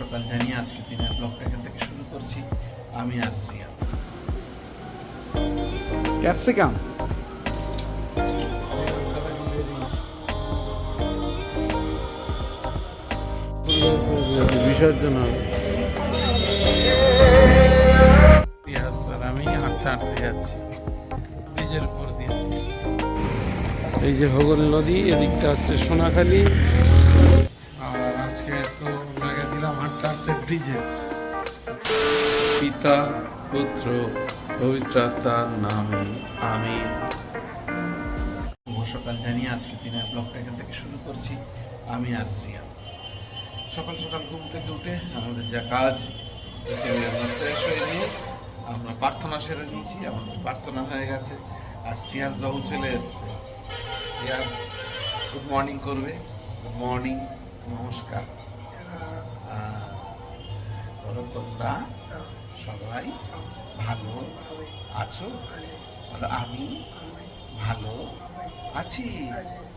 সকাল জানিয়ে আজকে দিনের ব্লগটা এখান থেকে শুরু করছি। আমি আসছি ক্যাপসিকাম। বিসর্জন আমি হাঁটতে হাঁটতে যাচ্ছি। ব্রিজের উপর দিয়ে। এই যে হগল নদী এদিকটা হচ্ছে সোনাখালী। পিতা, পুত্র পবিত্র আত্মার নামে আমি সকাল জানিয়ে আজকে দিনের ব্লগটা এখান থেকে শুরু করছি। আমি আর শ্রিয়াংশ। সকাল সকাল ঘুম থেকে উঠে আমাদের যা কাজ আমরা নিয়ে আমরা প্রার্থনা সেরে নিয়েছি, আমাদের প্রার্থনা হয়ে গেছে। আর শ্রিয়াংশ বাবু চলে এসছে। শ্রিয়াংশ গুড মর্নিং করবে। গুড মর্নিং নমস্কার। তোমরা। সবাই ভালো আছো? বলো আমি ভালো আছি।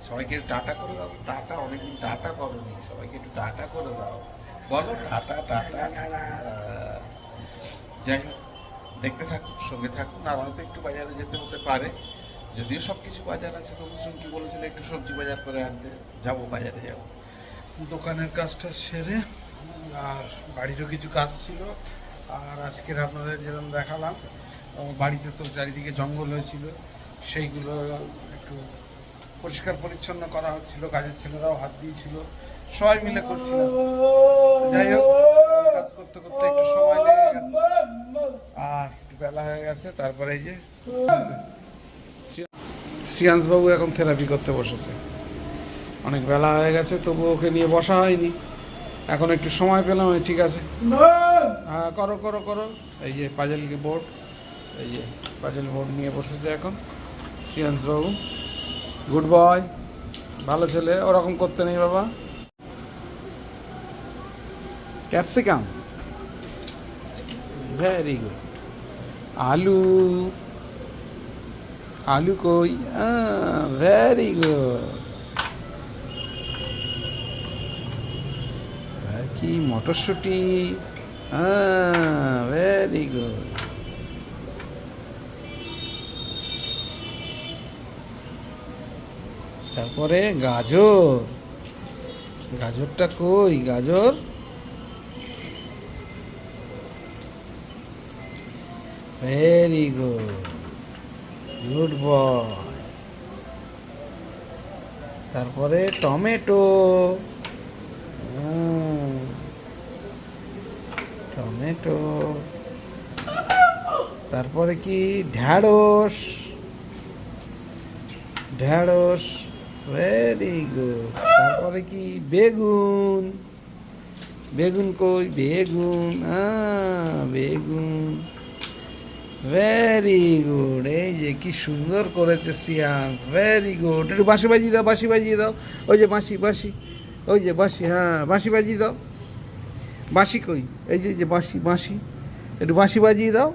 সবাইকে টাটা করে দাও। টাটা, অনেকদিন টাটা করনি। সবাইকে একটু টাটা করে দাও। বলো, টাটা টাটা। যাই হোক, দেখতে থাকুন, সঙ্গে থাকুন। আর হয়তো একটু বাজারে যেতে হতে পারে। যদিও সব কিছু বাজার আছে, তবু চুমকি বলেছিল একটু সবজি বাজার করে আনতে। যাব, বাজারে যাব। দোকানের কাজটা সেরে, আর বাড়িরও কিছু কাজ ছিল। আর আজকের আপনাদের যেরকম দেখালাম বাড়িতে তো চারিদিকে জঙ্গল হয়েছিল, সেইগুলো একটু পরিষ্কার পরিচ্ছন্ন করা হচ্ছিল, কাজের ছেলেরাও হাত দিয়েছিল, সবাই মিলে করছিলাম। যাই হোক, কাজ করতে করতে একটু সময় লেগে গেছে। আর একটু বেলা হয়ে গেছে, তারপরে এই যে শ্রিয়াংশবাবু এখন থেরাপি করতে বসেছে। অনেক বেলা হয়ে গেছে তবু ওকে নিয়ে বসা হয়নি। এখন একটু সময় পেলাম, ঠিক আছে। হ্যাঁ করো করো করো। এই যে পাজেলকে বোর্ড এই যে পাজেল বোর্ড নিয়ে বসেছে এখন। শ্রিয়াংশবাবু গুড বয় ভালো ছেলে, ওরকম করতে নেই বাবা। ক্যাপসিকাম? ভেরি গুড আলু। আলু কই? ভেরি গুড কি, মটরশুটি? ভেরি গুড তারপরে গাজর। গাজরটা কই? গাজর? ভেরি গুড গুড বয় তারপরে টমেটো। টমেটো তারপরে কি? ঢ্যাঁড়স। ঢ্যাঁড়স ভেরি গুড তারপরে কি? বেগুন। বেগুন কই? বেগুন বেগুন। ভেরি গুড এই যে কি সুন্দর করেছে শ্রিয়াংশ। ভেরি গুড একটু বাঁশি বাজিয়ে দাও, বাঁশি বাজিয়ে দাও। ওই যে বাঁশি বাঁশি। ওই যে বাঁশি হ্যাঁ বাঁশি বাজিয়ে দাও। বাঁশি কই? এই যে যে বাঁশি বাঁশি। একটু বাঁশি বাজিয়ে দাও।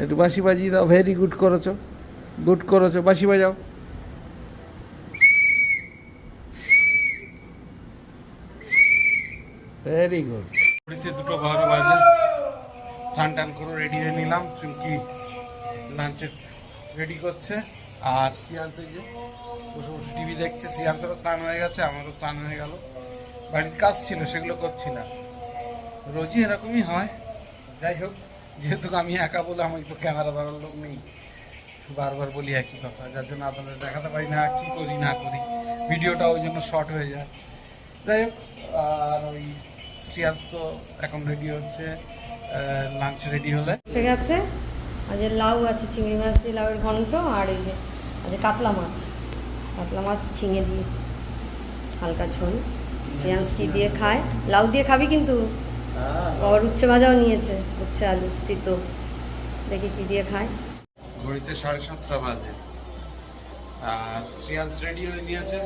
একটু বাঁশি বাজিয়ে দাও। ভেরি গুড করেছ। গুড করেছ। বাঁশি বাজাও। ভেরি গুড ঘড়িতে দুটো বারো বাজে। স্নান টান করে রেডি হয়ে নিলাম। চুমকি লাঞ্চে রেডি করছে। আর সিয়ান্স যে বসে বসে টিভি দেখছে। সিয়ান্সেরও স্নান হয়ে গেছে, আমারও স্নান হয়ে গেল। বাড়ির কাজ ছিল, সেগুলো করছি না। রোজই এরকমই হয়। যাই হোক, যেহেতু আমি একা বলে আমার তো ক্যামেরা ধরার লোক নেই বারবার বলি একই কথা, যার জন্য আপনাদের দেখাতে পারি না কি করি, না করি। ভিডিওটা ওই জন্য শর্ট হয়ে যায়। যাই হোক, আর ওই শ্রিয়াংশ তো এখন রেডি হচ্ছে লাঞ্চ রেডি হলে। ঠিক আছে? আজ লাউ আছে, চিংড়ি মাছ দিয়ে লাউয়ের ঘন্ট, আর এই যে আজ কাতলা মাছ কাতলা মাছ ছিঙে দিয়ে হালকা ঝোল। শ্রেয়াংশি দিয়ে খায় লাউ দিয়ে খাবি কিন্তু? আবার উচ্ছে ভাজাও নিয়েছে উচ্ছে আলু তিতো। দেখি কি দিয়ে খায়। ঘড়িতে সাড়ে সাতটা বাজে। আর শ্রিয়াংশ রেডি হয়ে নিয়েছে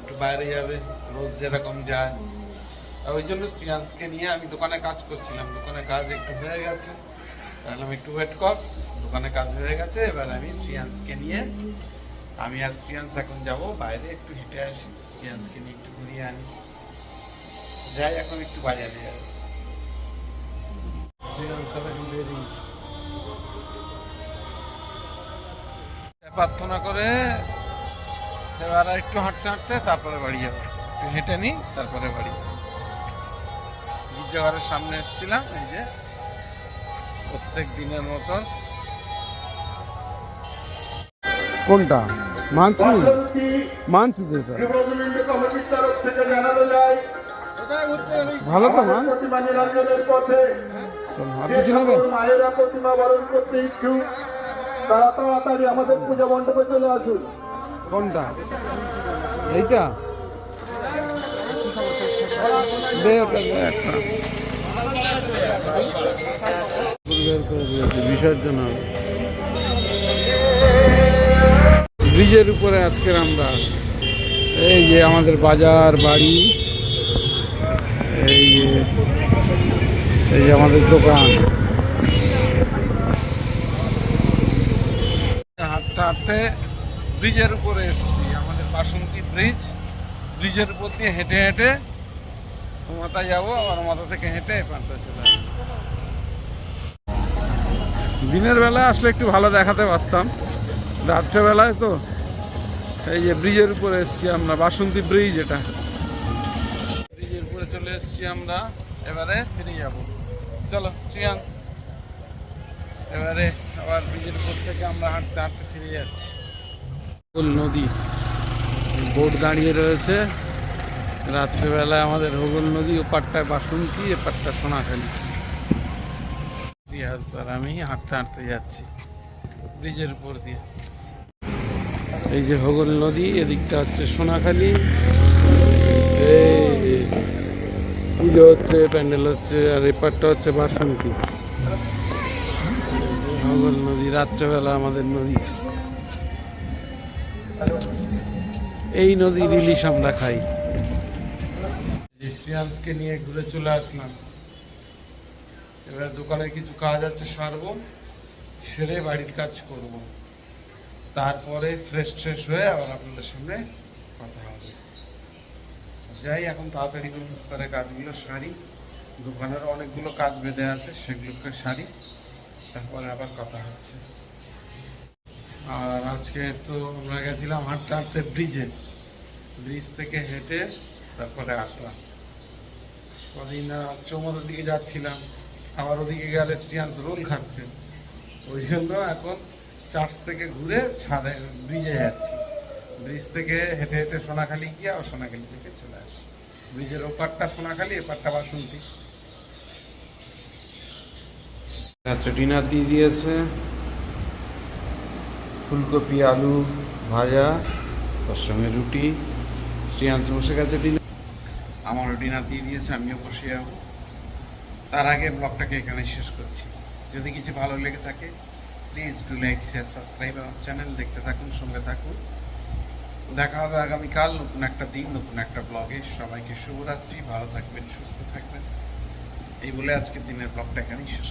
একটু বাইরে যাবে রোজ যেরকম যায়। ওই জন্য শ্রিয়াংশকে নিয়ে আমি দোকানে কাজ করছিলাম। দোকানে কাজ একটু হয়ে গেছে তাহলে আমি একটু ওয়েট কর। দোকানে কাজ হয়ে গেছে এবার আমি শ্রিয়াংশকে নিয়ে আমি আর শ্রিয়াংশ এখন যাব বাইরে একটু হেঁটে আসি। শ্রিয়াংশকে নিয়ে একটু ঘুরিয়ে আনি। যাই এখন একটু বাজারে যাব শ্রীরামসা প্রার্থনা করে এবার একটু হাঁটতে হাঁটতে তারপরে বাড়ি যাব একটু হেঁটে নিই তারপরে বাড়ি যাব গির্জাঘরের সামনে এসেছিলাম এই যে প্রত্যেক দিনের মতন কোনটা? মানছি? মানছি ভালো তো মান কিছু মায়েরা প্রতিমা বরণ করতে ইচ্ছুক তারা তাড়াতাড়ি আমাদের পূজা মণ্ডপে চলে আসুন কোনটা? এইটা? বিসর্জন ব্রিজের উপরে আজকের আমরা এই যে আমাদের বাজার বাড়ি, এই যে এই যে আমাদের দোকান হাঁটতে হাঁটতে ব্রিজের উপরে এসেছি, আমাদের বাসন্তী ব্রিজ ব্রিজের উপর দিয়ে হেঁটে হেঁটে মাথা যাব, আবার মাথা থেকে হেঁটে পান্তা চলে। দিনের বেলা আসলে একটু ভালো দেখাতে পারতাম, রাত্রেবেলায় তো এই যে ব্রিজের উপরে এসেছি আমরা বাসন্তী ব্রিজ এটা। ব্রিজের উপরে চলে এসেছি আমরা এবারে ফিরে যাব। চলো শ্রিয়াংশ এবারে আবার ব্রিজের উপর থেকে আমরা হাঁটতে হাঁটতে ফিরে যাচ্ছি। নদী বোট দাঁড়িয়ে রয়েছে। রাত্রেবেলায় আমাদের হোগল নদী ও পাটটায় বাসন্তী এ পাটটা সোনাখালি আর আমি হাঁটতে হাঁটতে যাচ্ছি ব্রিজের উপর দিয়ে। এই যে হগল নদী, এদিকটা হচ্ছে সোনাখালি। পুজো হচ্ছে, প্যান্ডেল হচ্ছে, আর এপারটা হচ্ছে বাসন্তী। হোগল নদী, রাত্রেবেলা আমাদের নদী। এই নদীর ইলিশ আমরা খাই। শ্রিয়াংশকে নিয়ে ঘুরে চলে আসলাম। এবার দোকানে কিছু কাজ আছে, সারবো, সেরে বাড়ির কাজ করব। তারপরে ফ্রেশ ট্রেশ হয়ে আবার আপনাদের সামনে কথা হবে। যাই, এখন তাড়াতাড়ি করে কাজগুলো সারি। দোকানের অনেকগুলো কাজ বেঁধে আছে, সেগুলোকে সারি। তারপরে আবার কথা হচ্ছে। আর আজকে তো আমরা গেছিলাম হাঁটতে হাঁটতে ব্রিজে। ব্রিজ থেকে হেঁটে তারপরে আসলাম। কদিন চৌমাদের দিকে যাচ্ছিলাম। আবার ওদিকে গেলে শ্রিয়াংশ রোল খাচ্ছে। ওই জন্য এখন চার্চ থেকে ঘুরে ছাদে ব্রিজে যাচ্ছি। ব্রিজ থেকে হেঁটে হেঁটে সোনাখালি গিয়ে আবার সোনাখালি থেকে চলে আসি। ব্রিজের ওপারটা সোনাখালি এপারটা বাসন্তী আচ্ছা ডিনার দিয়ে দিয়েছে। ফুলকপি আলু ভাজা তার সঙ্গে রুটি। শ্রিয়াংশ বসে গেছে ডিনার। আমারও ডিনার দিয়ে দিয়েছে আমিও বসে যাব। তার আগে ব্লগটাকে এখানে শেষ করছি। যদি কিছু ভালো লেগে থাকে please do like share subscribe আমার চ্যানেল দেখতে থাকুন, সঙ্গে থাকুন। দেখা হবে আগামীকাল নতুন একটা দিন, নতুন একটা ব্লগে সবাইকে শুভরাত্রি, ভালো থাকবেন, সুস্থ থাকবেন। এই বলে আজকের দিনের ব্লগটা এখানেই শেষ